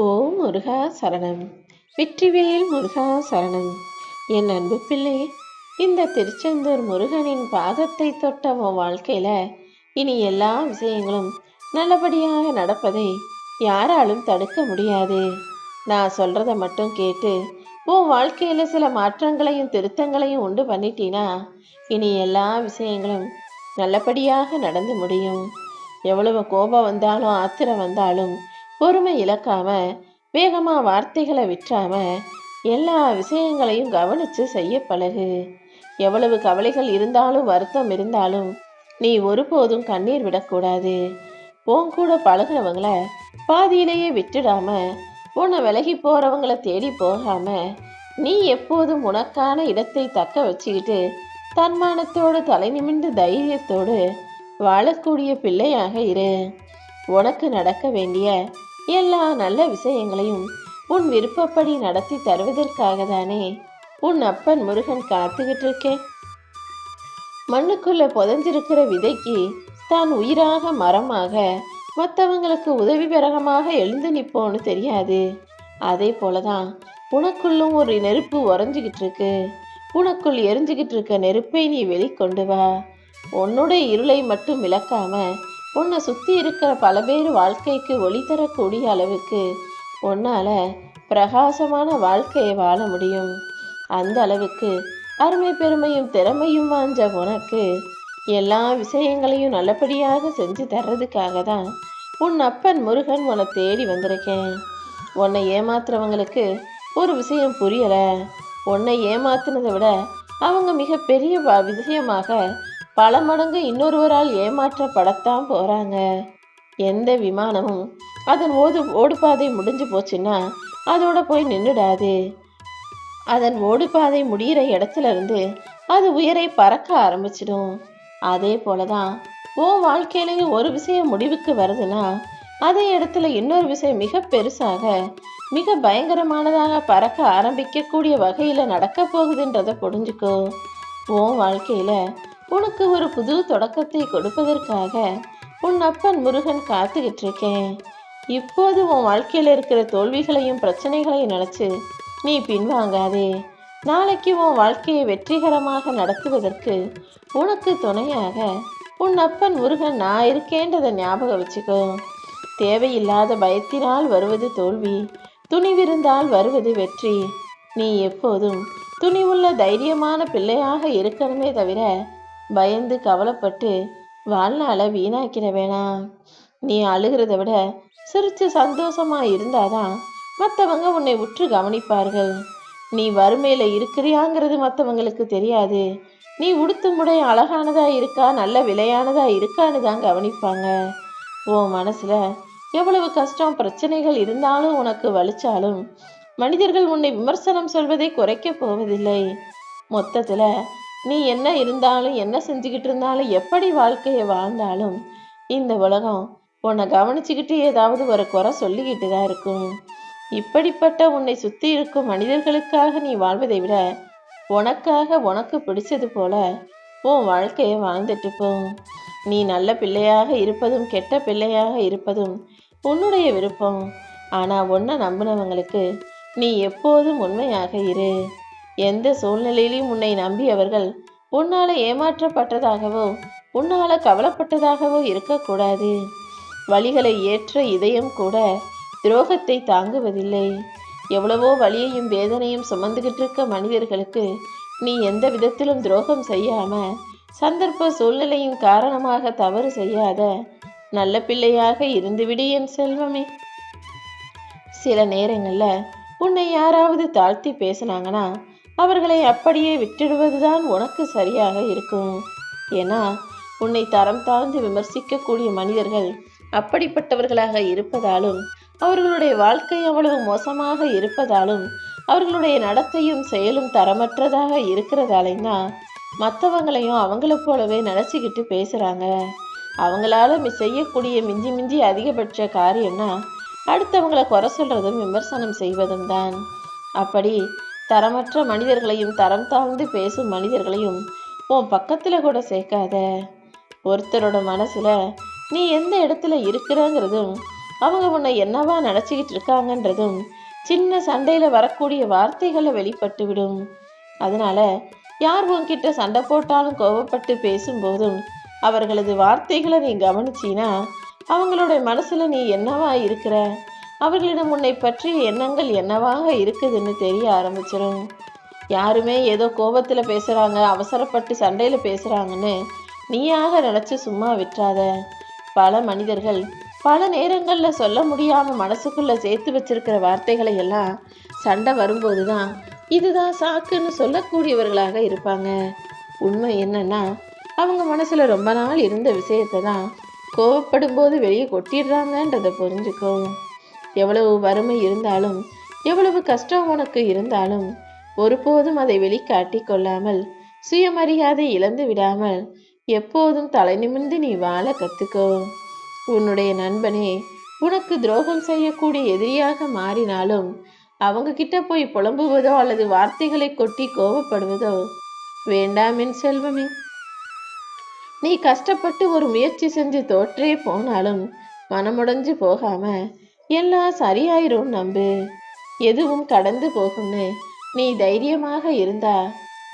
ஓம் முருகா சரணம். வெற்றிவேல் முருகா சரணம். என் அன்பு பிள்ளை இந்த திருச்செந்தூர் முருகனின் பாதத்தை தொட்ட உன் வாழ்க்கையில் இனி எல்லா விஷயங்களும் நல்லபடியாக நடப்பதை யாராலும் தடுக்க முடியாது. நான் சொல்கிறத மட்டும் கேட்டு உன் வாழ்க்கையில் சில மாற்றங்களையும் திருத்தங்களையும் உண்டு பண்ணிட்டீனா இனி எல்லா விஷயங்களும் நல்லபடியாக நடந்து முடியும். எவ்வளவு கோபம் வந்தாலும் ஆத்திரம் வந்தாலும் பொறுமை இழக்காம வேகமாக வார்த்தைகளை விற்றாம எல்லா விஷயங்களையும் கவனித்து செய்ய பழகு. எவ்வளவு கவலைகள் இருந்தாலும் வருத்தம் இருந்தாலும் நீ ஒருபோதும் கண்ணீர் விடக்கூடாது. உன் கூட பழகுறவங்கள பாதியிலேயே விட்டுடாம உன்னை விலகி போகிறவங்கள தேடி போகாம நீ எப்போதும் உனக்கான இடத்தை தக்க வச்சுக்கிட்டு தன்மானத்தோடு தலை நிமிர்ந்து தைரியத்தோடு வாழக்கூடிய பிள்ளையாக இரு. உனக்கு நடக்க வேண்டிய எல்லா நல்ல விஷயங்களையும் உன் விருப்பப்படி நடத்தி தருவதற்காக தானே உன் அப்பன் முருகன் காத்துக்கிட்டு இருக்கேன் மண்ணுக்குள்ள புதைஞ்சிருக்கிற விதைக்கு தான் உயிராக மரமாக மற்றவங்களுக்கு உதவி பெறகமாக எழுந்து நிற்போன்னு தெரியாது. அதே போலதான் உனக்குள்ளும் ஒரு நெருப்பு உறைஞ்சிக்கிட்டு இருக்கு உனக்குள் எரிஞ்சுக்கிட்டு இருக்க நெருப்பை நீ வெளிக்கொண்டு வா. உன்னுடைய இருளை மட்டும் விளக்காம உன்னை சுற்றி இருக்கிற பல பேர் வாழ்க்கைக்கு ஒளி தரக்கூடிய அளவுக்கு உன்னால் பிரகாசமான வாழ்க்கையை வாழ முடியும். அந்த அளவுக்கு அருமை பெருமையும் திறமையும் வாஞ்ச உனக்கு எல்லா விஷயங்களையும் நல்லபடியாக செஞ்சு தர்றதுக்காக தான் உன் அப்பன் முருகன் உன்னை தேடி வந்திருக்கேன். உன்னை ஏமாத்துறவங்களுக்கு ஒரு விஷயம் புரியலை. உன்னை ஏமாத்துனதை விட அவங்க மிகப்பெரிய விஷயமாக பல மடங்கு இன்னொருவரால் ஏமாற்றப்படத்தான் போகிறாங்க எந்த விமானமும் அதன் ஓடு ஓடுபாதை முடிஞ்சு போச்சுன்னா அதோட போய் நின்றுடாது அதன் ஓடுபாதை முடியிற இடத்துல இருந்து அது உயரை பறக்க ஆரம்பிச்சிடும். அதே போலதான் உன் வாழ்க்கையிலேயும் ஒரு விஷயம் முடிவுக்கு வருதுன்னா அதே இடத்துல இன்னொரு விஷயம் மிக பெருசாக மிக பயங்கரமானதாக பறக்க ஆரம்பிக்கக்கூடிய வகையில் நடக்க போகுதுன்றதை புரிஞ்சுக்கோ. உன் வாழ்க்கையில் உனக்கு ஒரு புது தொடக்கத்தை கொடுப்பதற்காக உன் அப்பன் முருகன் காத்துக்கிட்டு இருக்கேன் இப்போது உன் வாழ்க்கையில் இருக்கிற தோல்விகளையும் பிரச்சனைகளையும் நினைச்சு நீ பின்வாங்காதே. நாளைக்கு உன் வாழ்க்கையை வெற்றிகரமாக நடத்துவதற்கு உனக்கு துணையாக உன் அப்பன் முருகன் நான் இருக்கேன்றதை ஞாபகம் வச்சுக்கோ. தேவையில்லாத பயத்தினால் வருவது தோல்வி துணிவிருந்தால் வருவது வெற்றி. நீ எப்போதும் துணிவுள்ள தைரியமான பிள்ளையாக இருக்கணுமே தவிர பயந்து கவலைப்பட்டு வாழ்நாளை வீணாக்கிட வேணாம் நீ அழுகிறத விட சிரித்து சந்தோஷமா இருந்தாதான் மற்றவங்க உன்னை உற்று கவனிப்பார்கள். நீ வறுமையில இருக்கிறியாங்கிறது மற்றவங்களுக்கு தெரியாது. நீ உடுத்தும் உடை அழகானதா இருக்கா நல்ல விலையானதா இருக்கான்னு தான் கவனிப்பாங்க. உன் மனசுல எவ்வளவு கஷ்டம் பிரச்சனைகள் இருந்தாலும் உனக்கு வலிச்சாலும் மனிதர்கள் உன்னை விமர்சனம் சொல்வதை குறைக்க போவதில்லை. மொத்தத்துல நீ என்ன இருந்தாலும் என்ன செஞ்சுக்கிட்டு இருந்தாலும் எப்படி வாழ்க்கையை வாழ்ந்தாலும் இந்த உலகம் உன்னை கவனிச்சுக்கிட்டு ஏதாவது ஒரு குறை சொல்லிக்கிட்டு தான் இருக்கும். இப்படிப்பட்ட உன்னை சுத்தி இருக்கும் மனிதர்களுக்காக நீ வாழ்வதை விட உனக்காக உனக்கு பிடிச்சது போல உன் வாழ்க்கையை வாழ்ந்துட்டு போ. நீ நல்ல பிள்ளையாக இருப்பதும் கெட்ட பிள்ளையாக இருப்பதும் உன்னுடைய விருப்பம். ஆனா உன்னை நம்பினவங்களுக்கு நீ எப்போதும் உண்மையாக இரு. எந்த சூழ்நிலையிலும் உன்னை நம்பியவர்கள் உன்னால ஏமாற்றப்பட்டதாகவோ உன்னால கவலைப்பட்டதாகவோ இருக்கக்கூடாது. வழிகளை ஏற்ற இதயம் கூட துரோகத்தை தாங்குவதில்லை. எவ்வளவோ வலியையும் வேதனையும் சுமந்துகிட்டு இருக்க மனிதர்களுக்கு நீ எந்த விதத்திலும் துரோகம் செய்யாம சந்தர்ப்ப சூழ்நிலையின் காரணமாக தவறு செய்யாத நல்ல பிள்ளையாக இருந்துவிடு என் செல்வமே. சில நேரங்களில் உன்னை யாராவது தாழ்த்தி பேசுனாங்கன்னா அவர்களை அப்படியே விட்டுடுவதுதான் உனக்கு சரியாக இருக்கும். ஏன்னா உன்னை தரம் தாழ்ந்து விமர்சிக்கக்கூடிய மனிதர்கள் அப்படிப்பட்டவர்களாக இருப்பதாலும் அவர்களுடைய வாழ்க்கை அவ்வளவு மோசமாக இருப்பதாலும் அவர்களுடைய நடத்தையும் செயலும் தரமற்றதாக இருக்கிறதாலையும் தான் மற்றவங்களையும் அவங்கள போலவே நினச்சிக்கிட்டு பேசுகிறாங்க அவங்களால செய்யக்கூடிய மிஞ்சி மிஞ்சி அதிகபட்ச காரியம்னா அடுத்தவங்களை குறை சொல்கிறதும் விமர்சனம் செய்வதும் தான் அப்படி தரமற்ற மனிதர்களையும் தரம் தாழ்ந்து பேசும் மனிதர்களையும் உன் பக்கத்தில் கூட சேர்க்காத. ஒருத்தரோட மனசில் நீ எந்த இடத்துல இருக்கிறங்கிறதும் அவங்க உன்னை என்னவா நினச்சிக்கிட்டு இருக்காங்கன்றதும் சின்ன சண்டையில் வரக்கூடிய வார்த்தைகளை வெளிப்பட்டு விடும். அதனால யார் உன்கிட்ட சண்டை போட்டாலும் கோபப்பட்டு பேசும்போதும் அவர்களது வார்த்தைகளை நீ கவனிச்சினா அவங்களுடைய மனசில் நீ என்னவா இருக்கிற? அவர்களிடம் உன்னை பற்றிய எண்ணங்கள் என்னவாக இருக்குதுன்னு தெரிய ஆரம்பிச்சிடும் யாருமே ஏதோ கோபத்தில் பேசுகிறாங்க அவசரப்பட்டு சண்டையில் பேசுகிறாங்கன்னு நீயாக நினச்சி சும்மா விட்டுறாத. பல மனிதர்கள் பல நேரங்களில் சொல்ல முடியாமல் மனசுக்குள்ளே சேர்த்து வச்சிருக்கிற வார்த்தைகளை எல்லாம் சண்டை வரும்போது தான் இதுதான் சாக்குன்னு சொல்லக்கூடியவர்களாக இருப்பாங்க. உண்மை என்னன்னா அவங்க மனசில் ரொம்ப நாள் இருந்த விஷயத்தை தான் கோவப்படும் போது வெளியே கொட்டிடுறாங்கன்றதை புரிஞ்சுக்கோ. எவ்வளவு வறுமை இருந்தாலும் எவ்வளவு கஷ்டம் உனக்கு இருந்தாலும் ஒருபோதும் அதை வெளிக்காட்டி கொள்ளாமல் சுயமரியாதை இழந்து விடாமல் எப்போதும் தலை நிமிர்ந்து நீ வாழ கத்துக்கோ. உன்னுடைய நண்பனே உனக்கு துரோகம் செய்யக்கூடிய எதிரியாக மாறினாலும் அவங்க கிட்ட போய் புலம்புவதோ அல்லது வார்த்தைகளை கொட்டி கோபப்படுவதோ வேண்டாம் என் செல்வமே. நீ கஷ்டப்பட்டு ஒரு முயற்சி செஞ்சு தோற்றே போனாலும் மனமுடைஞ்சு போகாம எல்லாம் சரியாயிரும் நம்பு. எதுவும் கடந்து போகும்னு நீ தைரியமாக இருந்தா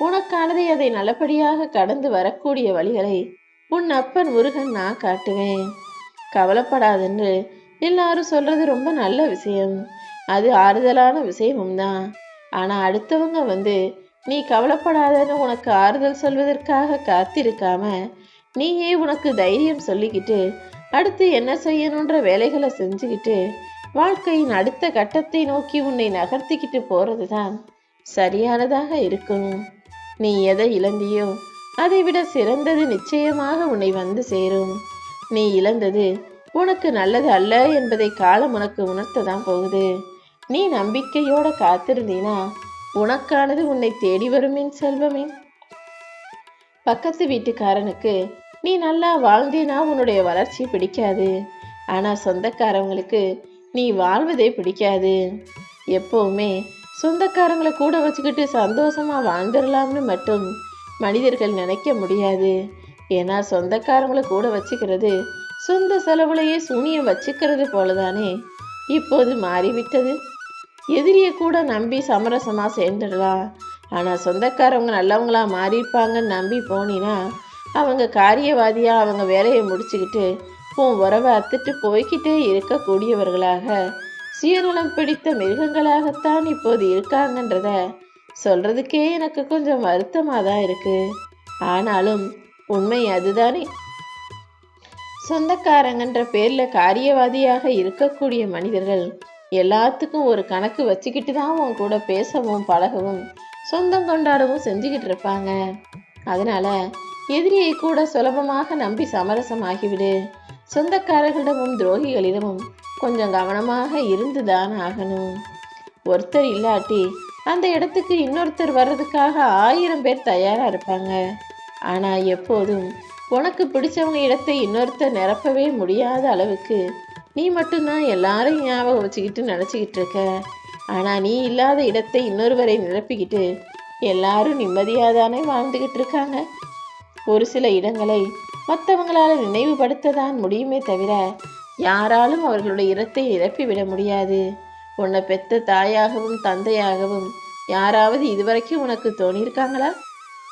உனக்கானதை அதை நல்லபடியாக கடந்து வரக்கூடிய வழிகளை உன் அப்பன் முருகன் நான் காட்டுவேன். கவலைப்படாதென்று எல்லாரும் சொல்றது ரொம்ப நல்ல விஷயம். அது ஆறுதலான விஷயமும் தான். ஆனா அடுத்தவங்க வந்து நீ கவலைப்படாதன்னு உனக்கு ஆறுதல் சொல்வதற்காக காத்திருக்காம நீயே உனக்கு தைரியம் சொல்லிக்கிட்டு அடுத்து என்ன செய்யணுன்ற வேலைகளை செஞ்சுக்கிட்டு வாழ்க்கையின் அடுத்த கட்டத்தை நோக்கி உன்னை நகர்த்திக்கிட்டு போகிறது தான் சரியானதாக இருக்கும் நீ எதை இழந்தியோ அதை விட சிறந்தது நிச்சயமாக உன்னை வந்து சேரும். நீ இழந்தது உனக்கு நல்லது அல்ல என்பதை காலம் உனக்கு உணர்த்ததான் போகுது. நீ நம்பிக்கையோட காத்திருந்தீனா உனக்கானது உன்னை தேடி வருமின் செல்வமே. பக்கத்து வீட்டுக்காரனுக்கு நீ நல்லா வாழ்ந்தீனா உன்னுடைய வளர்ச்சி பிடிக்காது. ஆனால் சொந்தக்காரவங்களுக்கு நீ வாழ்வதே பிடிக்காது. எப்போவுமே சொந்தக்காரங்களை கூட வச்சுக்கிட்டு சந்தோஷமாக வாழ்ந்துடலாம்னு மட்டும் மனிதர்கள் நினைக்க முடியாது. ஏன்னா சொந்தக்காரங்களை கூட வச்சுக்கிறது சொந்த செலவுலையே சூனியம் வச்சுக்கிறது போலதானே. இப்போது மாறிவிட்டது. எதிரியை கூட நம்பி சமரசமாக சேர்ந்துடலாம். ஆனால் சொந்தக்காரவங்க நல்லவங்களா மாறியிருப்பாங்கன்னு நம்பி போனீன்னா அவங்க காரியவாதியா அவங்க வேலையை முடிச்சுக்கிட்டு உன் உறவை அத்துட்டு போய்கிட்டே இருக்கக்கூடியவர்களாக. சுயநலம் பிடித்த மிருகங்களாகத்தான் இப்போது இருக்காங்கன்றத சொல்றதுக்கே எனக்கு கொஞ்சம் வருத்தமாக தான் இருக்கு. ஆனாலும் உண்மை அதுதானே. சொந்தக்காரங்கன்ற பேர்ல காரியவாதியாக இருக்கக்கூடிய மனிதர்கள் எல்லாத்துக்கும் ஒரு கணக்கு வச்சுக்கிட்டு தான் உன் கூட பேசவும் பழகவும் சொந்தம் கொண்டாடவும் செஞ்சுக்கிட்டு இருப்பாங்க. அதனால எதிரியை கூட சுலபமாக நம்பி சமரசமாகிவிடு. சொந்தக்காரர்களிடமும் துரோகிகளிடமும் கொஞ்சம் கவனமாக இருந்துதான் ஆகணும். ஒருத்தர் இல்லாட்டி அந்த இடத்துக்கு இன்னொருத்தர் வர்றதுக்காக ஆயிரம் பேர் தயாராக இருப்பாங்க. ஆனால் எப்போதும் உனக்கு பிடிச்சவங்க இடத்தை இன்னொருத்தர் நிரப்பவே முடியாத அளவுக்கு நீ மட்டும்தான் எல்லாரையும் ஞாபகம் வச்சுக்கிட்டு நினச்சிக்கிட்டு இருக்க. ஆனால் நீ இல்லாத இடத்தை இன்னொருவரை நிரப்பிக்கிட்டு எல்லாரும் நிம்மதியாக தானே வாழ்ந்துக்கிட்டு இருக்காங்க? ஒரு சில இடங்களை மற்றவங்களால நினைவுபடுத்த தான் முடியுமே தவிர யாராலும் அவர்களுடைய இரத்தை நிரப்பிவிட முடியாது. உன்னை பெத்த தாயாகவும் தந்தையாகவும் யாராவது இதுவரைக்கும் உனக்கு தோணியிருக்காங்களா?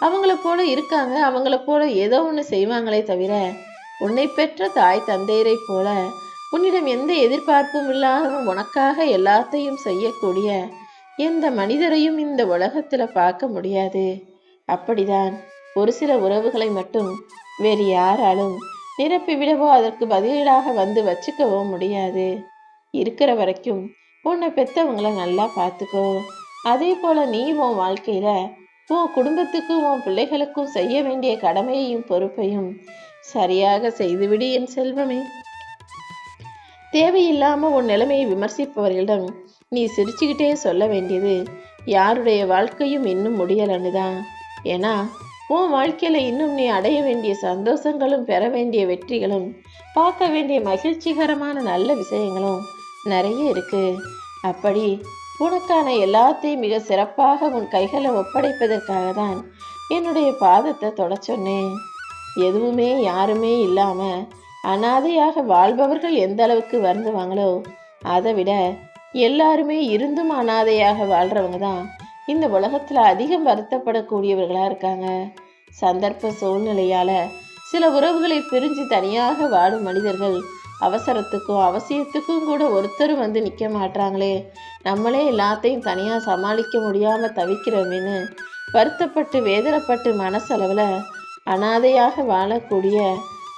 அவங்கள போல இருக்காங்க அவங்கள போல ஏதோ ஒன்று செய்வாங்களே தவிர உன்னை பெற்ற தாய் தந்தையரை போல உன்னிடம் எந்த எதிர்பார்ப்பும் இல்லாத உனக்காக எல்லாத்தையும் செய்யக்கூடிய எந்த மனிதரையும் இந்த உலகத்தில் பார்க்க முடியாது. அப்படிதான் ஒரு சில உறவுகளை மட்டும் வேறு யாராலும் நிரப்பிவிடவோ அதற்கு பதிலீடாக வந்து வச்சுக்கவோ முடியாது. இருக்கிற வரைக்கும் உன்னை பெத்தவங்கள நல்லா பார்த்துக்கோ. அதே போல நீ உன் வாழ்க்கையில உன் குடும்பத்துக்கும் உன் பிள்ளைகளுக்கும் செய்ய வேண்டிய கடமையையும் பொறுப்பையும் சரியாக செய்துவிடு என் செல்வமே. தேவையில்லாம உன் நிலைமையை விமர்சிப்பவர்களிடம் நீ சிரிச்சுக்கிட்டே சொல்ல வேண்டியது யாருடைய வாழ்க்கையும் இன்னும் முடியலன்னு தான் ஏன்னா உன் வாழ்க்கையில் இன்னும் நீ அடைய வேண்டிய சந்தோஷங்களும் பெற வேண்டிய வெற்றிகளும் பார்க்க வேண்டிய மகிழ்ச்சிகரமான நல்ல விஷயங்களும் நிறைய இருக்கு. அப்படி உனக்கான எல்லாத்தையும் மிக சிறப்பாக உன் கைகளை ஒப்படைப்பதற்காக தான் என்னுடைய பாதத்தை தொட சொன்னேன். எதுவுமே யாருமே இல்லாமல் அனாதையாக வாழ்பவர்கள் எந்த அளவுக்கு வருந்துவாங்களோ அதை விட எல்லாருமே இருந்தும் அனாதையாக வாழ்கிறவங்க தான் இந்த உலகத்தில் அதிகம் வருத்தப்படக்கூடியவர்களாக இருக்காங்க. சந்தர்ப்ப சூழ்நிலையால் சில உறவுகளை பிரிஞ்சு தனியாக வாடும் மனிதர்கள் அவசரத்துக்கும் அவசியத்துக்கும் கூட ஒருத்தர் வந்து நிற்க மாட்டாங்களே நம்மளே எல்லாத்தையும் தனியாக சமாளிக்க முடியாமல் தவிக்கிறோமேன்னு வருத்தப்பட்டு வேதனைப்பட்டு மனசளவில் அனாதையாக வாழக்கூடிய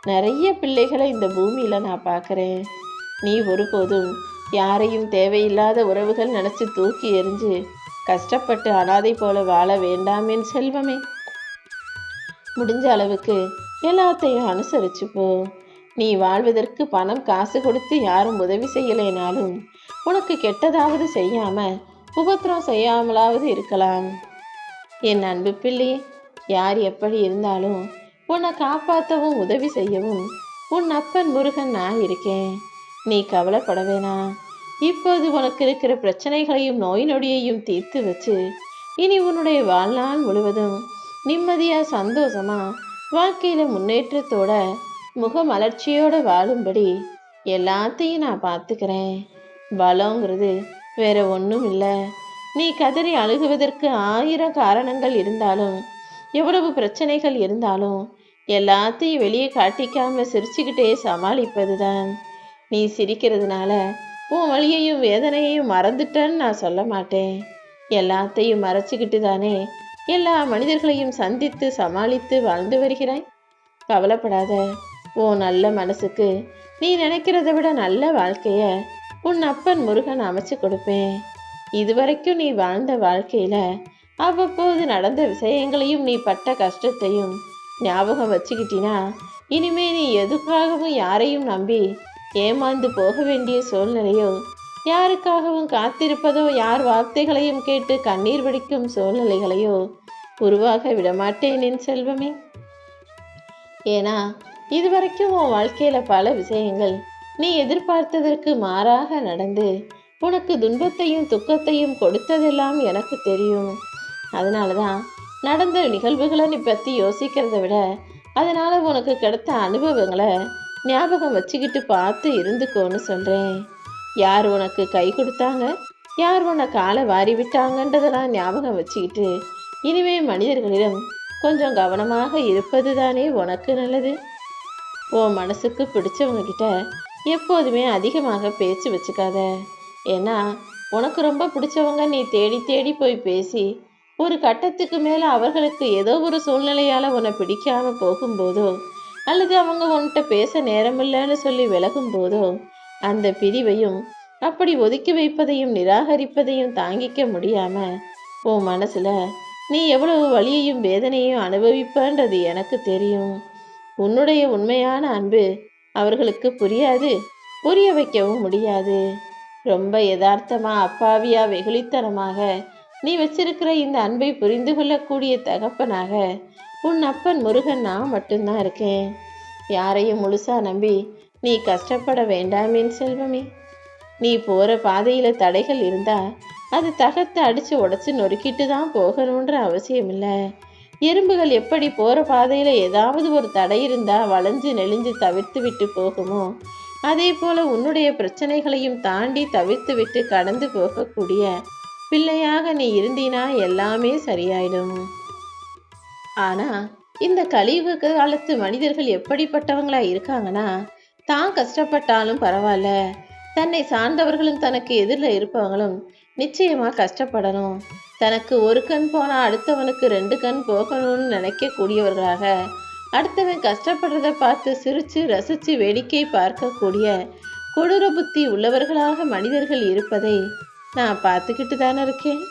நிறைய பிள்ளைகளை இந்த பூமியில் நான் பார்க்குறேன் நீ ஒருபோதும் யாரையும் தேவையில்லாத உறவுகள் நினச்சி தூக்கி எறிஞ்சு கஷ்டப்பட்டு அனாதை போல வாழ வேண்டாமேன் செல்வமே. முடிஞ்ச அளவுக்கு எல்லாத்தையும் அனுசரிச்சு போ நீ வாழ்வதற்கு பணம் காசு கொடுத்து யாரும் உதவி செய்யலைனாலும் உனக்கு கெட்டதாவது செய்யாம உபத்திரம் செய்யாமலாவது இருக்கலாம். என் அன்பு பிள்ளை யார் எப்படி இருந்தாலும் உன்னை காப்பாற்றவும் உதவி செய்யவும் உன் அப்பன் முருகன் நான் இருக்கேன். நீ கவலைப்பட வேணாம். இப்போது உனக்கு இருக்கிற பிரச்சனைகளையும் நோய் நொடியையும் தீர்த்து வச்சு இனி உன்னுடைய வாழ்நாள் முழுவதும் நிம்மதியா சந்தோஷமா வாழ்க்கையில முன்னேற்றத்தோட முகமலர்ச்சியோட வாழும்படி எல்லாத்தையும் நான் பார்த்துக்கிறேன். பலங்கிறது வேற ஒன்றும் இல்லை. நீ கதறி அழுகுவதற்கு ஆயிரம் காரணங்கள் இருந்தாலும் எவ்வளவு பிரச்சனைகள் இருந்தாலும் எல்லாத்தையும் வெளியே காட்டிக்காம சிரிச்சுக்கிட்டே சமாளிப்பது தான் நீ சிரிக்கிறதுனால உன் வழியையும் வேதனையையும் மறந்துட்டேன்னு நான் சொல்ல மாட்டேன். எல்லாத்தையும் மறைச்சிக்கிட்டு தானே எல்லா மனிதர்களையும் சந்தித்து சமாளித்து வாழ்ந்து வருகிறாய்? கவலைப்படாத. உன் நல்ல மனசுக்கு நீ நினைக்கிறத விட நல்ல வாழ்க்கைய உன் அப்பன் முருகன் அமைச்சு கொடுப்பேன். இதுவரைக்கும் நீ வாழ்ந்த வாழ்க்கையில அவ்வப்போது நடந்த விஷயங்களையும் நீ பட்ட கஷ்டத்தையும் ஞாபகம் வச்சுக்கிட்டினா இனிமே நீ எதுக்காகவும் யாரையும் நம்பி ஏமாந்து போக வேண்டிய சூழ்நிலையோ யாருக்காகவும் காத்திருப்பதோ யார் வார்த்தைகளையும் கேட்டு கண்ணீர் வடிக்கும் சூழ்நிலைகளையோ உருவாக விடமாட்டேன் என் செல்வமே. ஏன்னா இதுவரைக்கும் உன் வாழ்க்கையில பல விஷயங்கள் நீ எதிர்பார்த்ததற்கு மாறாக நடந்து உனக்கு துன்பத்தையும் துக்கத்தையும் கொடுத்ததெல்லாம் எனக்கு தெரியும். அதனால தான் நடந்த நிகழ்வுகளை நீ பற்றி யோசிக்கிறத விட அதனால உனக்கு கிடைத்த அனுபவங்களை ஞாபகம் வச்சுக்கிட்டு பார்த்து இருந்துக்கோன்னு சொல்கிறேன் யார் உனக்கு கை கொடுத்தாங்க? யார் உன்னை காலை வாரி விட்டாங்கன்றதெல்லாம் ஞாபகம் வச்சுக்கிட்டு இனிமே மனிதர்களிடம் கொஞ்சம் கவனமாக இருப்பது தானே உனக்கு நல்லது? உன் மனசுக்கு பிடிச்சவங்க கிட்ட எப்போதுமே அதிகமாக பேச்சு வச்சுக்காத. ஏன்னா உனக்கு ரொம்ப பிடிச்சவங்க நீ தேடி தேடி போய் பேசி ஒரு கட்டத்துக்கு மேலே அவர்களுக்கு ஏதோ ஒரு சூழ்நிலையால் உன்னை பிடிக்காமல் போகும்போதோ அல்லது அவங்க உன்கிட்ட பேச நேரமில்லைன்னு சொல்லி விலகும் போதோ அந்த பிரிவையும் அப்படி ஒதுக்கி வைப்பதையும் நிராகரிப்பதையும் தாங்கிக்க முடியாம உன் மனசுல நீ எவ்வளவு வலியையும் வேதனையும் அனுபவிப்பன்றது எனக்கு தெரியும். உன்னுடைய உண்மையான அன்பு அவர்களுக்கு புரியாது புரிய வைக்கவும் முடியாது. ரொம்ப யதார்த்தமா அப்பாவியா வெகுளித்தனமாக நீ வச்சிருக்கிற இந்த அன்பை புரிந்து கொள்ளக்கூடிய தகப்பனாக உன் அப்பன் முருகன் நான் மட்டும்தான் இருக்கேன். யாரையும் முழுசா நம்பி நீ கஷ்டப்பட வேண்டாமேன் செல்வமே. நீ போற பாதையில தடைகள் இருந்தா அது தகத்தை அடிச்சு உடச்சி நொறுக்கிட்டு தான் போகணுன்ற அவசியம் இல்லை எறும்புகள் எப்படி போற பாதையில ஏதாவது ஒரு தடை இருந்தா வளைஞ்சு நெளிஞ்சு தவிர்த்து விட்டு போகுமோ அதே போல உன்னுடைய பிரச்சனைகளையும் தாண்டி தவிர்த்து விட்டு கடந்து போகக்கூடிய பிள்ளையாக நீ இருந்தினா எல்லாமே சரியாயிடும். ஆனா இந்த கழிவு காலத்து மனிதர்கள் எப்படிப்பட்டவங்களா இருக்காங்கன்னா தான் கஷ்டப்பட்டாலும் பரவாயில்ல. தன்னை சார்ந்தவர்களும் தனக்கு எதிரில் இருப்பவங்களும் நிச்சயமா கஷ்டப்படணும். தனக்கு ஒரு கண் போனா அடுத்தவனுக்கு ரெண்டு கண் போகணும்னு நினைக்கக்கூடியவர்களாக அடுத்தவன் கஷ்டப்படுறத பார்த்து சிரிச்சு ரசிச்சு வேடிக்கை பார்க்கக்கூடிய கொடூர புத்தி உள்ளவர்களாக மனிதர்கள் இருப்பதை நான் பார்த்துக்கிட்டு தானே இருக்கேன்.